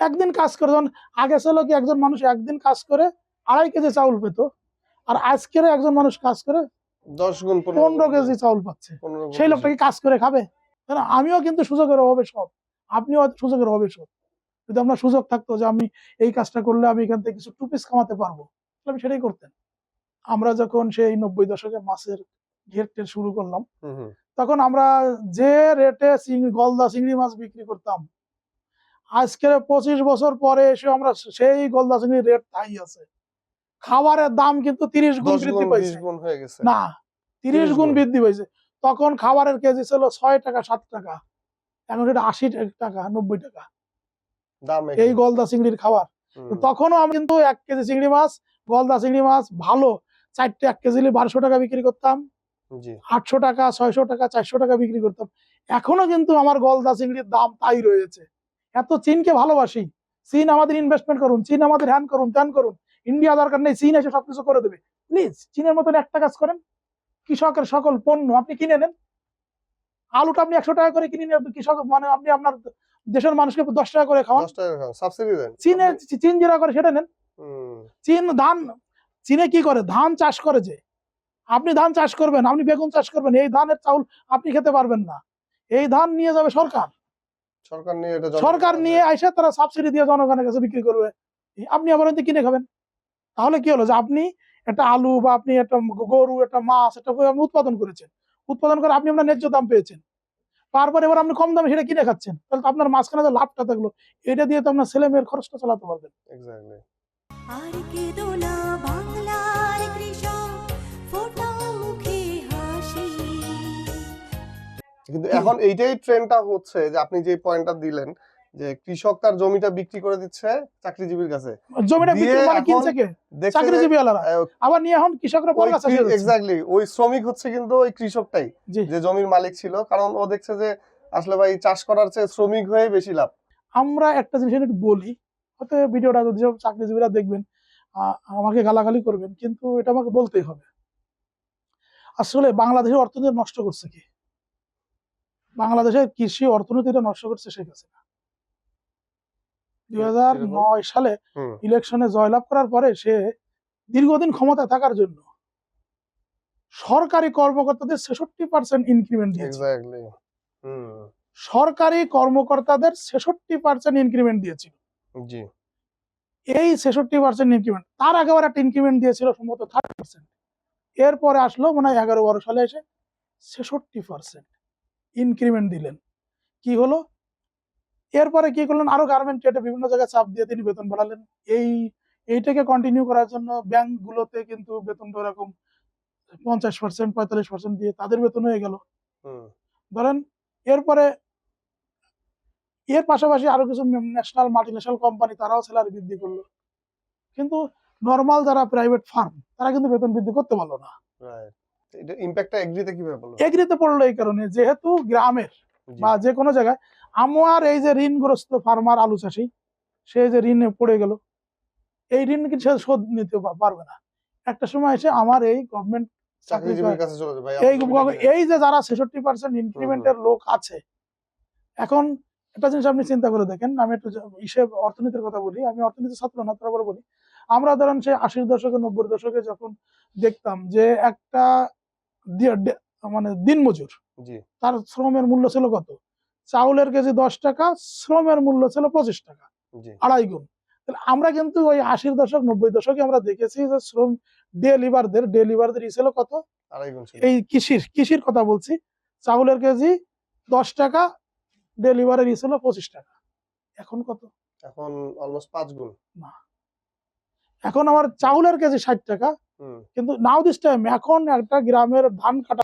একদিন কাজ করে যখন আগে ছিল কি একজন মানুষ একদিন কাজ করে আড়াই কেজি চাউল পেত আর আজকের একজন মানুষ কাজ করে দশ গুণ পনেরো কেজি চাউল পাচ্ছে। সেই লোকটা কি কাজ করে খাবে? তাই আমিও কিন্তু সুযোগের অভাবে সব আপনিও হয়তো সুযোগের অভাবে সব যদি আপনার সুযোগ থাকতো যে আমি এই কাজটা করলে আমি এখান থেকে কিছু টুপিস কামাতে পারব তাহলে আমি সেটাই করতেন। আমরা যখন সেই নব্বই দশকে মাছের ঘের টের শুরু করলাম। তখন আমরা যে রেটে চিংড়ি গলদা চিংড়ি মাছ বিক্রি করতাম আজকের পঁচিশ বছর পরে এসে আমরা সেই গলদা চিংড়ির রেট তাই আছে। খাবারের দাম কিন্তু তিরিশ গুণ বৃদ্ধি পাইছে। না তিরিশ গুণ। বৃদ্ধি পাইছে। তখন খাবারের কেজি ছিল ছয় টাকা সাত টাকা। এখন সেটা আশি টাকা নব্বই টাকা। এই গলদা চিংড়ির খাবার তখনও আমি কিন্তু এক কেজি চিংড়ি মাছ গলদা চিংড়ি মাছ ভালো। চারটে এক কেজি বারোশো টাকা বিক্রি করতাম। আটশো টাকা ছয়শো টাকা চারশো টাকা বিক্রি করতাম। এখনও কিন্তু আমার গলদা চিংড়ির দাম তাই রয়েছে। এত চীনকে ভালোবাসি। চীন আমাদের ইনভেস্টমেন্ট করুন চীন আমাদের হ্যান করুন ত্যান করুন। ইন্ডিয়া দরকার নেই চীন এসে সবকিছু করে দেবে। প্লিজ চীনের মতন একটা কাজ করেন কৃষকের সকল পণ্য আপনি কিনে নেন। আলুটা আপনি একশো টাকা করে কিনে নেন কৃষক মানে আপনি আপনার দেশের মানুষকে দশ টাকা করে খাওয়ান। চীনে চীন যেটা করে সেটা নেন। চীন ধান চীনে কি করে? ধান চাষ করে যে। আপনি ধান চাষ করবেন আপনি বেগুন চাষ করবেন এই ধানের চাউল আপনি খেতে পারবেন না। এই ধান নিয়ে যাবে সরকার। সরকার নিয়ে এটা সরকার নিয়ে আইসে তারা সাবসিডি দিয়ে জনগণের কাছে বিক্রি করবে। আপনি আবার ওইটা কিনে খাবেন। তাহলে কি হলো যে আপনি একটা আলু বা আপনি একটা গরু একটা মাছ একটা আপনি উৎপাদন করেছেন। উৎপাদন করে আপনি আপনার ন্যায্য দাম পেয়েছেন। তারপর এবার আপনি কম দামে সেটা কিনে খাচ্ছেন। তাহলে তো আপনার মাঝখানে যে লাভটা থাকল এটা দিয়ে তো আপনার ছেলে মেয়ের খরচটা চালাতে পারবেন। এক্স্যাক্টলি আর কিন্তু এখন এইটাই ট্রেন্ডটা হচ্ছে যে আপনি যে পয়েন্টটা দিলেন যে কৃষক তার জমিটা বিক্রি করে দিচ্ছে চাকরিজীবীর কাছে। জমিটা বিক্রি মানে কিনছে কে? চাকরিজীবী আলাদা আবার নিয়ে এখন কৃষকরা পর কাছে এক্স্যাক্টলি ওই শ্রমিক হচ্ছে কিন্তু ওই কৃষকটাই যে জমির মালিক ছিল কারণ ও দেখছে যে আসলে ভাই চাষ করার চেয়ে শ্রমিক হয়ে বেশি লাভ। আমরা একটা জিনিস একটু বলি হয়তো ভিডিওটা যদি সব চাকরিজীবীরা দেখবেন আমাকে গালাগালি করবেন কিন্তু এটা আমাকে বলতেই হবে। আসলে বাংলাদেশের অর্থনীতি নষ্ট করছে কি? বাংলাদেশের কৃষি অর্থনীতিটা নষ্ট করছে শেখ হাসিনা। দুই হাজার নয় সালে ইলেকশনে জয়লাভ করার পরে সে দীর্ঘদিন ক্ষমতায় থাকার জন্য সরকারি কর্মকর্তাদের ছেষট্টি পার্সেন্ট ইনক্রিমেন্ট দিয়েছে। সরকারি কর্মকর্তাদের ছেষট্টি পার্সেন্ট ইনক্রিমেন্ট দিয়েছিল। এই ছেষট্টি পার্সেন্ট ইনক্রিমেন্ট তার আগে একটা ইনক্রিমেন্ট দিয়েছিল সম্ভবত থার্টি পার্সেন্ট এরপরে আসলো মনে হয় এগারো বারো সালে এসে ছেষট্টি পার্সেন্ট ইনক্রিমেন্ট দিলেন। কি হলো? এরপরে কি করলেন? আরও গার্মেন্ট ট্রেডে বিভিন্ন জায়গায় চাপ দিয়ে তিনি বেতন বাড়ালেন। এই এইটাকে কন্টিনিউ করার জন্য ব্যাংকগুলোতে কিন্তু বেতনটা এরকম পঞ্চাশ পার্সেন্ট পঁয়তাল্লিশ পার্সেন্ট দিয়ে তাদের বেতন হয়ে গেল। ধরেন এরপরে এর পাশাপাশি আরও কিছু ন্যাশনাল মাল্টিন্যাশনাল কোম্পানি তারাও স্যালারি বৃদ্ধি করল। কিন্তু নর্মাল যারা প্রাইভেট ফার্ম তারা কিন্তু বেতন বৃদ্ধি করতে পারল না। রাইট এটা ইম্প্যাক্টটা এগ্রিতে কীভাবে পড়ল? এগ্রিতে পড়ল এই কারণে যেহেতু গ্রামের বা যে কোনো জায়গায় আমার এই যে ঋণগ্রস্ত ফার্মার আলু চাষি সে যে ঋণে পড়ে গেল এই ঋণ কিন্তু সে শোধ নিতে পারবে না। একটা সময় এসে আমার এই গভর্নমেন্ট এই যে যারা ছেষট্টি পার্সেন্ট ইনক্রিমেন্টের লোক আছে এখন একটা জিনিস আপনি চিন্তা করে দেখেন আমি একটু হিসেব অর্থনীতির কথা বলি আমি অর্থনীতি ছাত্র না তারপরে বলি আমরা ধরেন সেই আশির দশকে নব্বই দশকে যখন দেখতাম যে একটা মানে দিনমজুর। তার শ্রমের মূল্য ছিল কত? চাউলের কেজি দশ টাকা শ্রমের মূল্য ছিল পঁচিশ টাকা। আড়াই গুণ। তাহলে আমরা কিন্তু ওই আশির দশক নব্বই দশকে আমরা দেখেছি যে শ্রম ডে লিভারদের ডে লিভারদের ই ছিল কত? আড়াই গুণ এই কৃষির কৃষির কথা বলছি। চাউলের কেজি দশ টাকা ডেলিভারি ছিল পঁচিশ টাকা। এখন কত? এখন অলমোস্ট পাঁচ গুণ। এখন আমার চাউলের কেজি ষাট টাকা। কিন্তু নাও দিস টাইম এখন একটা গ্রামের ধান কাটা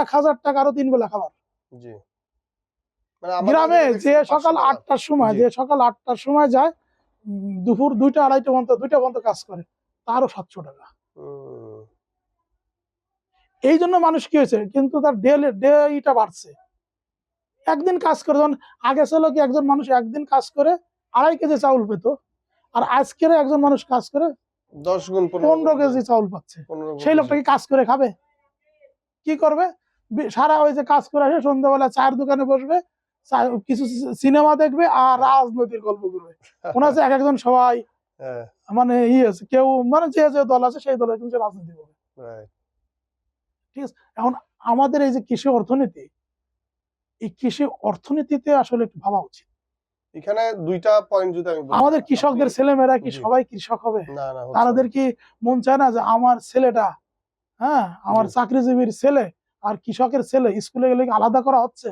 এক হাজার টাকা আরও তিন বেলা খাবার মানে গ্রামে যে সকাল আটটার সময় যে সকাল আটটার সময় যায় দুপুর দুইটা আড়াইটা পর্যন্ত দুইটা পর্যন্ত কাজ করে তারও সাতশো টাকা। এই জন্য মানুষ কি হয়েছে কিন্তু তার ডে ডে ইটা বাড়ছে। একদিন কাজ করে যখন আগে ছিল কি একজন মানুষ একদিন কাজ করে আড়াই কেজি চাউল পেত আর আজকের একজন মানুষ কাজ করে দশ গুণ পনেরো কেজি চাউল পাচ্ছে। সেই লোকটা কি কাজ করে খাবে? কি করবে? সারা ওই যে কাজ করে আসে সন্ধ্যাবেলা চায়ের দোকানে বসবে কিছু সিনেমা দেখবে আর রাজনৈতিক গল্প করবে। মনে হচ্ছে এক একজন সবাই হ্যাঁ। মানে ই আছে কেউ মানে যে যে দল আছে সেই দলের কিন্তু রাজনীতি করবে। Right. এখন আমাদের এই যে কৃষি অর্থনীতি এই কৃষি অর্থনীতিতে আসলে একটু ভাবা উচিত। এখানে দুইটা পয়েন্ট যদি আমি আমাদের কৃষকদের ছেলেমেয়েরা কি সবাই কৃষক হবে? তাদের কি মন চায় না যে আমার ছেলেটা হ্যাঁ আমার চাকরিজীবীর ছেলে আর কৃষকের ছেলে স্কুলে গেলে আলাদা করা হচ্ছে?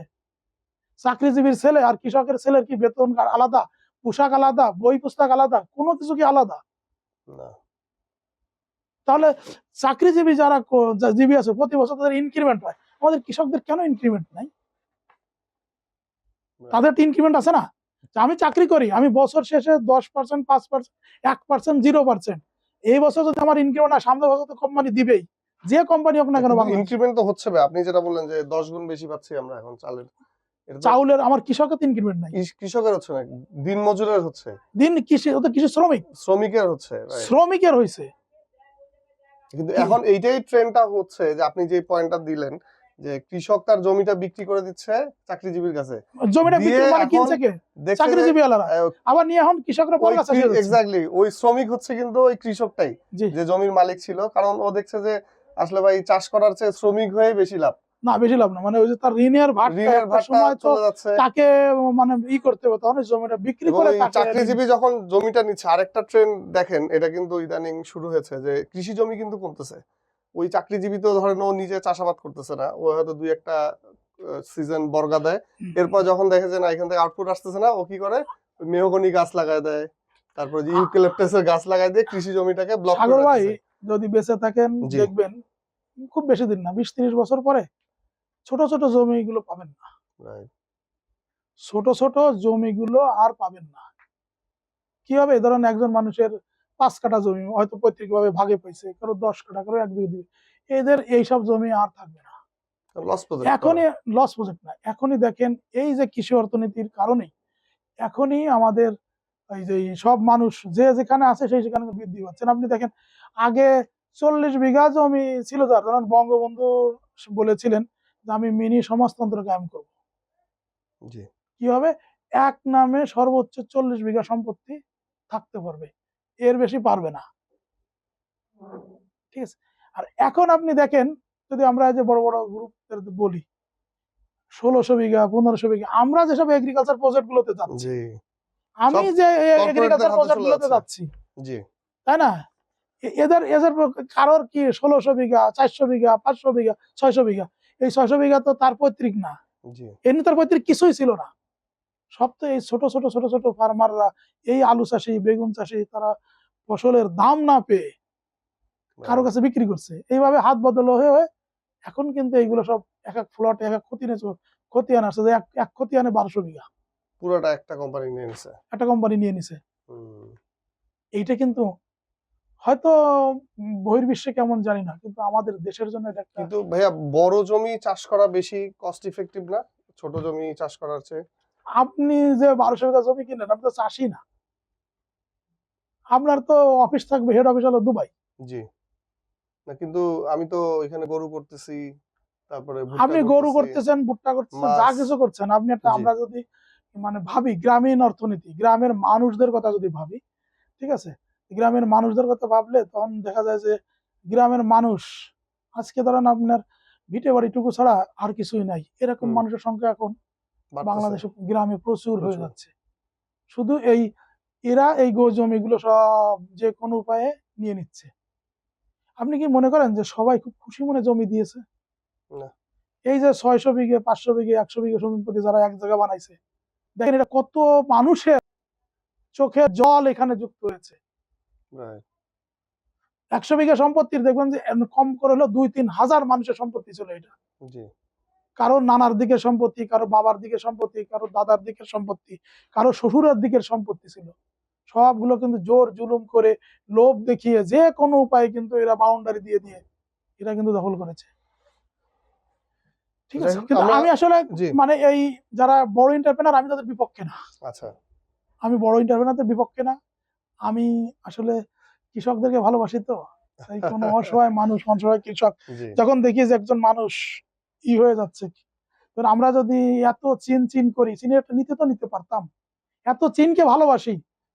চাকরিজীবীর ছেলে আর কৃষকের ছেলের কি বেতন আলাদা পোশাক আলাদা বই পুস্তক আলাদা কোনো কিছু কি আলাদা? তাহলে চাকরিজীবী যারা জীবী আছে প্রতি বছর তাদের ইনক্রিমেন্ট হয়। আমাদের কৃষকদের কেন ইনক্রিমেন্ট নাই? তাদের ইনক্রিমেন্ট আছে না? আমি চাকরি করি আমি বছর শেষে দশ পার্সেন্ট পাঁচ পার্সেন্ট এক পার্সেন্ট জিরো পার্সেন্ট এই বছর যদি আমার ইনক্রিমেন্ট না সামনের বছর তো কোম্পানি দিবেই। যে কোম্পানি হোক না কেন ইনক্রিমেন্ট তো হচ্ছে আপনি যেটা বললেন যে দশ গুণ বেশি পাচ্ছি আমরা এখন চালের। চাউলের আমার কৃষকের ইনক্রিমেন্ট নাই। কৃষকের হচ্ছে না দিন মজুরের হচ্ছে। দিন কৃষি কৃষি শ্রমিক। শ্রমিকের হচ্ছে শ্রমিকের হয়েছে কিন্তু এখন এইটাই ট্রেন্ডটা হচ্ছে যে আপনি যে পয়েন্টটা দিলেন যে কৃষক তার জমিটা বিক্রি করে দিচ্ছে চাকরিজীবীর কাছে। জমিটা বিক্রি মানে কিনছে কে? চাকরিজীবী আলাদা আবার নিয়ে এখন কৃষকরা কাছে এক্স্যাক্টলি ওই শ্রমিক হচ্ছে কিন্তু ওই কৃষকটাই যে জমির মালিক ছিল কারণ ও দেখছে যে আসলে ভাই চাষ করার চেয়ে শ্রমিক হয়ে বেশি লাভ। না বেশি লাভ না মানে ওই যে তার ঋণের সময় চলে যাচ্ছে। তাকে মানে ই করতে হবে তখন জমিটা বিক্রি করে চাকরিজীবী যখন জমিটা নিচ্ছে আরেকটা ট্রেন্ড দেখেন এটা কিন্তু ইদানিং শুরু হয়েছে যে কৃষি জমি কিন্তু কমতেছে। ওই চাকরিজীবী তো ধরেন ও নিজে চাষাবাদ করতেছে না। ও হয়তো দুই একটা সিজন বর্গা দেয়। এরপর যখন দেখে যে না এখান থেকে আউটপুট আসতেছে না ও কি করে? মেহগনি গাছ লাগায় দেয়। তারপর যে ইউক্যালিপটাসের গাছ লাগায় দিয়ে কৃষি জমিটাকে ব্লক সাগর করে ভাই যদি বেঁচে থাকেন দেখবেন খুব বেশি দিন না বিশ তিরিশ বছর পরে ছোট ছোট জমিগুলো পাবেন না. ছোট ছোট জমিগুলো আর পাবেন না। কি হবে? ধরেন একজন মানুষের পাঁচ কাঠা জমি হয়তো পৈতৃক ভাবে ভাগে পাইছে কারও দশ কাঠা কারও এক বিঘে দিবে। এদের এইসব জমি আর থাকবে না। এখনই লস প্রজেক্ট না এখনই দেখেন এই যে কৃষি অর্থনীতির কারণেই এখনই আমাদের এই যে সব মানুষ যে যেখানে আছে সেই সেখানে বৃদ্ধি পাচ্ছেন আপনি দেখেন আগে চল্লিশ বিঘা জমি ছিল যার ধরেন বঙ্গবন্ধু বলেছিলেন যে আমি মিনি সমাজতন্ত্র কায়েম করব। কি হবে? এক নামে সর্বোচ্চ চল্লিশ বিঘা সম্পত্তি থাকতে পারবে। এর বেশি পারবে না। ঠিক আছে? আর এখন আপনি দেখেন যদি আমরা এই যে বড় বড় গ্রুপ বলি ষোলোশো বিঘা পনেরোশো বিঘা আমরা যেসব এগ্রিকালচার প্রজেক্ট গুলোতে যাচ্ছি আমি যে এগ্রিকালচার প্রজেক্ট গুলোতে যাচ্ছি। তাই না? এদের এদের কারোর কি ষোলোশো বিঘা চারশো বিঘা পাঁচশো বিঘা ছয়শো বিঘা এই ছয়শো বিঘা তো তার পৈতৃক না। এমনি তার পৈতৃক কিছুই ছিল না। সব তো এই ছোট ছোট ছোট ছোট ফার্মাররা এই আলু চাষি বেগুন চাষি তারা ফসলের দাম না পেয়ে কারও কাছে বিক্রি করছে। এইভাবে হাত বদল হয়ে হয়ে এখন কিন্তু এইগুলো সব এক এক ফ্লট এক এক খতিয়ানে খতিয়ান আসছে। যে এক এক খতিয়ানে বারোশো বিঘা। পুরোটা একটা কোম্পানি নিয়ে নিছে। একটা কোম্পানি নিয়ে নিছে। এইটা কিন্তু হয়তো বহির্বিশ্বে কেমন জানি না কিন্তু আমাদের দেশের জন্য এটা কিন্তু ভাইয়া বড় জমি চাষ করা বেশি কস্ট ইফেক্টিভ না? ছোট জমি চাষ করার চেয়ে আপনি যে বারোশো বিঘা জমি কিনেন আপনি তো চাষি না। আপনার তো অফিস থাকবে হেড অফিস হলো দুবাই। জি। না কিন্তু আমি তো এখানে গরু করতেছি তারপরে আপনি গরু করতেছেন ভুট্টা করতেছেন যা কিছু করছেন আপনি একটা আমরা যদি মানে ভাবি গ্রামীণ অর্থনীতি গ্রামের মানুষদের কথা যদি ভাবি ঠিক আছে? গ্রামের মানুষদের কথা ভাবলে তখন দেখা যায় যে গ্রামের মানুষ আজকে ধরেন আপনার ভিটে বাড়িটুকু ছাড়া আর কিছুই নাই। এরকম মানুষের সংখ্যা এখন। বাংলাদেশে গ্রামে প্রচুর হয়ে যাচ্ছে। শুধু এই এরা এই গো জমিগুলো সব যে কোনো উপায়ে নিয়ে নিচ্ছে। আপনি কি মনে করেন যে সবাই খুব খুশি মনে জমি দিয়েছে? না। এই যে ছয়শো বিঘে পাঁচশো বিঘে একশো বিঘে সম্পত্তি যারা এক জায়গা বানাইছে দেখেন এটা কত মানুষের চোখে জল এখানে যুক্ত হয়েছে। একশো বিঘা সম্পত্তির দেখবেন যে কম করে হলো দুই তিন হাজার মানুষের সম্পত্তি ছিল এটা। কারও নানার দিকের সম্পত্তি কারও বাবার দিকের সম্পত্তি কারও দাদার দিকের সম্পত্তি কারও শ্বশুরের দিকের সম্পত্তি ছিল। সবগুলো কিন্তু জোর জুলুম করে লোভ দেখিয়ে যে কোনো উপায়ে কিন্তু এরা বাউন্ডারি দিয়ে দিয়ে এরা কিন্তু দখল করেছে। ঠিক আছে? কিন্তু আমি আসলে মানে এই যারা বড় এন্টারপ্রেনার আমি তাদের বিপক্ষে না। আচ্ছা। আমি বড় এন্টারপ্রেনারদের বিপক্ষে না। আমি আসলে কৃষকদেরকে ভালোবাসি তো। কোনো অসহায় মানুষ অসহায় কৃষক যখন দেখি যে একজন মানুষ ই হয়ে যাচ্ছে। এবার আমরা যদি এত চীন চীন করি চীনের একটা নিতে তো নিতে পারতাম। এত চীনকে ভালোবাসি।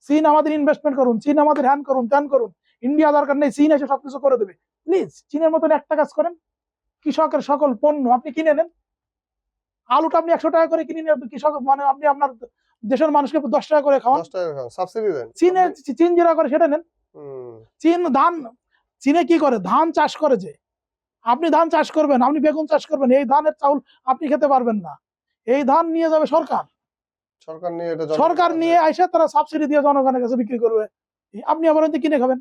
চীন আমাদের ইনভেস্টমেন্ট করুন চীন আমাদের হ্যান করুন ত্যান করুন। ইন্ডিয়া দরকার নেই চীন এসে সবকিছু করে দেবে। প্লিজ চীনের মতন একটা কাজ করেন। কৃষকের সকল পণ্য আপনি কিনে নেন। আলুটা আপনি একশো টাকা করে কিনে নেন কৃষক মানে আপনি আপনার দেশের মানুষকে দশ টাকা করে খাওয়ান। চীনে চীন যেটা করে সেটা নেন। চীন ধান চীনে কি করে? ধান চাষ করে যে। আপনি ধান চাষ করবেন আপনি বেগুন চাষ করবেন এই ধানের চাউল আপনি খেতে পারবেন না। এই ধান নিয়ে যাবে সরকার। সরকার নিয়ে এটা সরকার নিয়ে আইসা তারা সাবসিডি দিয়ে জনগণের কাছে বিক্রি করবে। আপনি আবার কিনে খাবেন।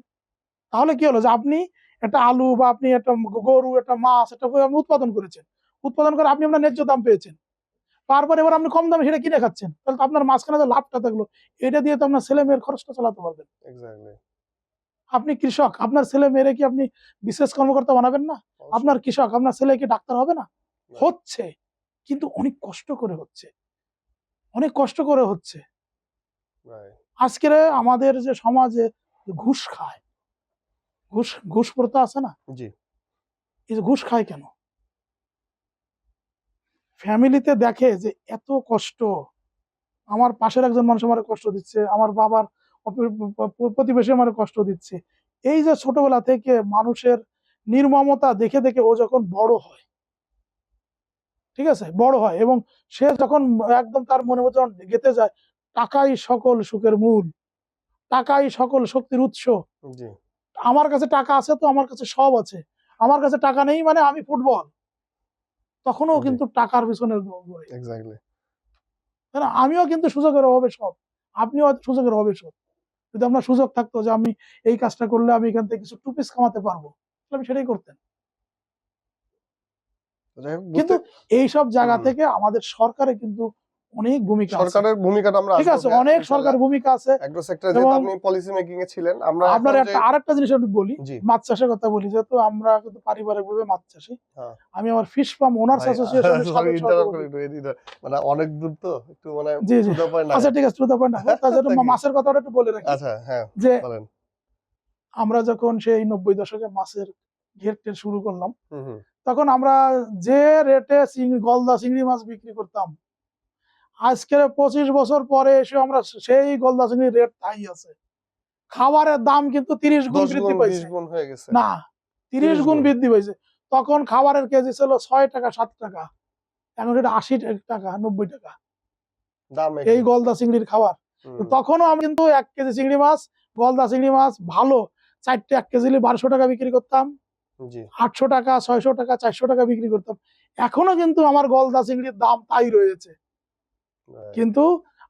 তাহলে কি হলো যে আপনি একটা আলু বা আপনি একটা গরু একটা মাছ একটা উৎপাদন করেছেন। উৎপাদন করে আপনি আপনার ন্যায্য দাম পেয়েছেন। তারপর এবার আপনি কম দামে সেটা কিনে খাচ্ছেন। তাহলে আপনার মাঝখানে যে লাভটা থাকল এটা দিয়ে তো আপনার ছেলে মেয়ের খরচটা চালাতে পারবেন. আপনি কৃষক আপনার ছেলে মেয়েরে কি আপনি বিশেষ কর্মকর্তা বানাবেন না? আপনার কৃষক আপনার ছেলে কি ডাক্তার হবে না? হচ্ছে কিন্তু অনেক কষ্ট করে হচ্ছে। অনেক কষ্ট করে হচ্ছে. আজকের আমাদের যে সমাজে ঘুষ খায় ঘুষ ঘুষ প্রথা আছে না? জি। ঘুষ খায় কেন? ফ্যামিলিতে দেখে যে এত কষ্ট আমার পাশের একজন মানুষ আমার কষ্ট দিচ্ছে আমার বাবার প্রতিবেশী আমার কষ্ট দিচ্ছে। এই যে ছোটবেলা থেকে মানুষের নির্মমতা দেখে দেখে ও যখন বড় হয় ঠিক আছে? বড় হয় এবং সে যখন একদম তার মনে মতো গেতে যায় টাকাই সকল সুখের মূল টাকাই সকল শক্তির উৎস। আমার কাছে টাকা আছে তো আমার কাছে সব আছে। আমার কাছে টাকা নেই মানে আমি ফুটবল। তখনও কিন্তু টাকার পিছনে? আমিও কিন্তু সুযোগের অভাবে সব আপনিও সুযোগের অভাবে সব যদি আপনার সুযোগ থাকতো যে আমি এই কাজটা করলে আমি এখান থেকে কিছু টুপিস কামাতে পারব তাহলে আমি সেটাই করতেন কিন্তু এইসব জায়গা থেকে আমাদের সরকারে কিন্তু অনেক ভূমিকা সরকারের ভূমিকাটা আমরা ঠিক আছে অনেক। সরকার ভূমিকা আছে। সেক্টরে এবং- আপনি পলিসি মেকিং এ ছিলেন আমরা আপনার একটা আরেকটা জিনিস আমি বলি মাছ চাষের কথা বলি যেহেতু আমরা কিন্তু পারিবারিক ভাবে মাছ চাষি। হ্যাঁ। আমি আমার ফিশ ফার্ম ওনার্স অ্যাসোসিয়েশনের মানে অনেক দূর তো একটু মানে আচ্ছা ঠিক আছে টু দ্য পয়েন্ট তাছাড়া Thank মাছের কথাটা একটু বলে রাখি। আচ্ছা হ্যাঁ যে বলেন। আমরা যখন সেই নব্বই দশকে মাছের ঘের টের শুরু করলাম তখন আমরা যে রেটে চিংড়ি গলদা চিংড়ি মাছ বিক্রি করতাম আজকের পঁচিশ বছর পরে এসে আমরা সেই গলদা চিংড়ির রেট তাই আছে। খাবারের দাম কিন্তু তিরিশ গুণ বৃদ্ধি পাইছে। না তিরিশ গুণ। বৃদ্ধি পাইছে। তখন খাবারের কেজি ছিল ছয় টাকা সাত টাকা। এখন সেটা আশি টাকা নব্বই টাকা। এই গলদা চিংড়ির খাবার। তখনও আমি কিন্তু এক কেজি চিংড়ি মাছ গলদা চিংড়ি মাছ ভালো। চারটে এক কেজি বারোশো টাকা বিক্রি করতাম। আটশো টাকা ছয়শো টাকা চারশো টাকা বিক্রি করতাম। এখনও কিন্তু আমার গলদা চিংড়ির দাম তাই রয়েছে. কিন্তু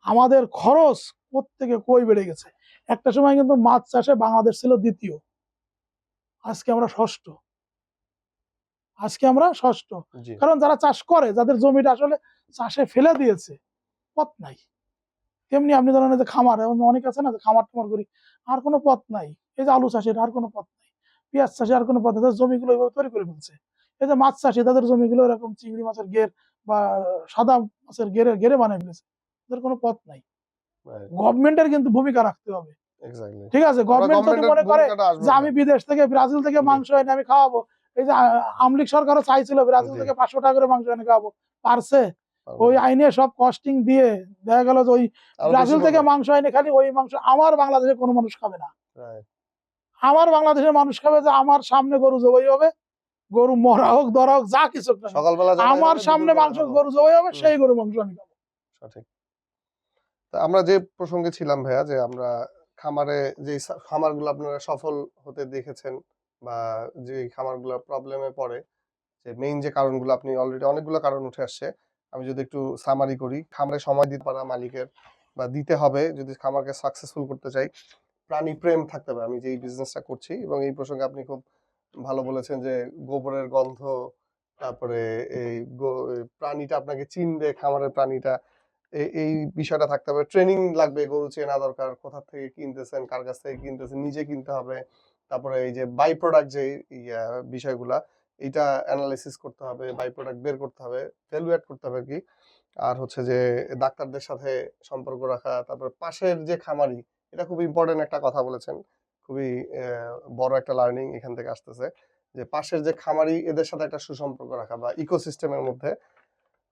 আমাদের খরচ প্রত্যেকে কই বেড়ে গেছে? একটা সময় কিন্তু মাছ চাষে বাংলাদেশ ছিল দ্বিতীয়। আজকে আমরা ষষ্ঠ। আজকে আমরা ষষ্ঠ। কারণ যারা চাষ করে যাদের জমিটা আসলে চাষে ফেলে দিয়েছে পথ নাই। তেমনি আপনি ধরেন যে খামার এমন অনেক আছে না যে খামার টামার করি আর কোনো পথ নাই। এই যে আলু চাষের আর কোনো পথ নাই। পেঁয়াজ চাষে আর কোনো তাদের জমিগুলো এইভাবে তৈরি করে ফেলছে। এই যে মাছ চাষে তাদের জমিগুলো এরকম চিংড়ি মাছের গের বা সাদা মাছের গেরে গেরে বানিয়ে ফেলেছে। তাদের কোনো পথ নাই. গভর্নমেন্টের কিন্তু ভূমিকা রাখতে হবে। ঠিক আছে গভর্নমেন্ট যদি মনে করে যে আমি বিদেশ থেকে ব্রাজিল থেকে মাংস এনে আমি খাওয়াবো এই যে আমলিক সরকারও চাইছিল ব্রাজিল থেকে পাঁচশো টাকা করে মাংস এনে খাওয়াবো পারছে? ওই আইনে সব কস্টিং দিয়ে দেখা গেল যে ওই ব্রাজিল থেকে মাংস এনে খালি ওই মাংস আমার বাংলাদেশে কোনো মানুষ খাবে না. আমার বাংলাদেশের মানুষ খাবে যে আমার সামনে গরু জবাই হবে গরু মরা হোক দরা হোক যা কিছু। সকালবেলা আমার সামনে মাংস গরু জবাই হবে সেই গরু মাংস আমি খাব। সঠিক। আমরা যে প্রসঙ্গে ছিলাম ভাইয়া যে আমরা খামারে যে খামারগুলো আপনারা সফল হতে দেখেছেন বা যে খামারগুলো প্রবলেমে পড়ে যে মেইন যে কারণগুলো আপনি অলরেডি অনেকগুলো কারণ উঠে আসছে আমি যদি একটু সামারি করি খামারে সময় দিতে পারা মালিকের বা দিতে হবে যদি খামারকে সাকসেসফুল করতে চাই প্রাণী প্রেম থাকতে হবে আমি যে এই বিজনেসটা করছি এবং এই প্রসঙ্গে আপনি খুব ভালো বলেছেন যে গোবরের গন্ধ, তারপরে এই প্রাণীটা আপনাকে চিনবে, খামারের প্রাণীটা। এই- বিষয়টা থাকতে হবে। ট্রেনিং লাগবে, গরু চেনা দরকার, কোথা থেকে কিনতেছেন, কার কাছ থেকে কিনতেছেন, নিজে কিনতে হবে। তারপরে এই যে বাই প্রোডাক্ট যে বিষয়গুলা এটা অ্যানালাইসিস করতে হবে বাই প্রোডাক্ট বের করতে হবে ভ্যালুয়েট করতে হবে কি। আর হচ্ছে যে ডাক্তারদের সাথে সম্পর্ক রাখা, তারপরে পাশের যে খামারি এটা খুব ইম্পর্টেন্ট একটা কথা বলেছেন। খুবই বড় একটা লার্নিং এখান থেকে আসতেছে যে পাশের যে খামারি এদের সাথে একটা সুসম্পর্ক রাখা বা ইকোসিস্টেমের মধ্যে।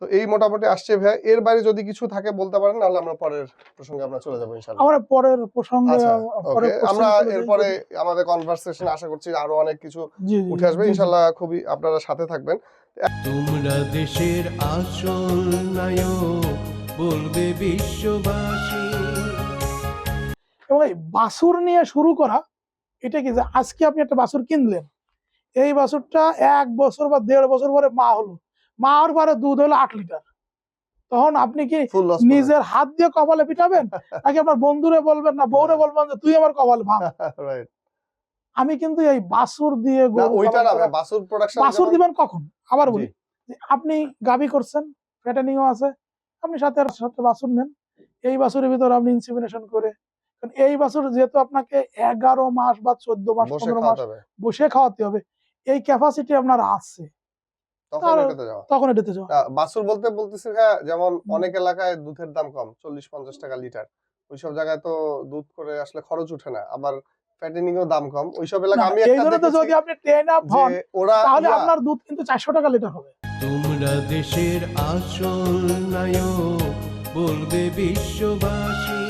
তো এই মোটামুটি আসছে ভাই এর বাইরে যদি কিছু থাকে বলতে পারেন নাহলে আমরা পরের প্রসঙ্গে আমরা চলে যাব ইনশাআল্লাহ। আমরা পরের প্রসঙ্গে আচ্ছা আমরা এরপরে আমাদের কনভারসেশন আশা করছি আরও অনেক কিছু উঠে আসবে। ইনশাআল্লাহ খুবই আপনারা সাথে থাকবেন। তোমরা দেশের আসল নায়ক বলবে বিশ্ববাসী। এবং এই বাছুর নিয়ে শুরু করা এটা কি যে আজকে আপনি একটা বাছুর কিনলেন? এই বাছুরটা এক বছর বা দেড় বছর পরে মা হলো। মা হওয়ার পরে দুধ হলো আট লিটার। তখন আপনি কি নিজের হাত দিয়ে কপালে পিটাবেন? নাকি আপনার বন্ধুরে বলবেন না বউরে বলবেন যে তুই আমার কপালে ভাঙ। আমি কিন্তু এই বাছুর দিয়ে বাছুর দিবেন কখন? আবার বলি। আপনি গাবি করছেন ফ্যাটেনিংও আছে আপনি সাথে সাথে বাছুর নেন। এই বাছুরের ভিতরে আপনি ইনসিমিনেশন করে কারণ এই বাছুর যেহেতু আপনাকে এগারো মাস বা চোদ্দ মাস পনেরো মাস বসে খাওয়াতে হবে এই ক্যাপাসিটি আপনার আছে। তখন এটাতে বাছুর বলতে বলতেছি যেমন অনেক এলাকায় দুধের দাম কম চল্লিশ পঞ্চাশ টাকা লিটার। ওইসব জায়গায় তো দুধ করে আসলে খরচ উঠে না আবার ফ্যাটেনিং এও দাম কম। ওইসব এলাকা আমি একটা তো যদি আপনি ট্রেন আপ হন তাহলে আপনার দুধ কিন্তু চারশো টাকা লিটার হবে। তোমরা দেশের আসল নায়ক বলবে বিশ্ববাসী।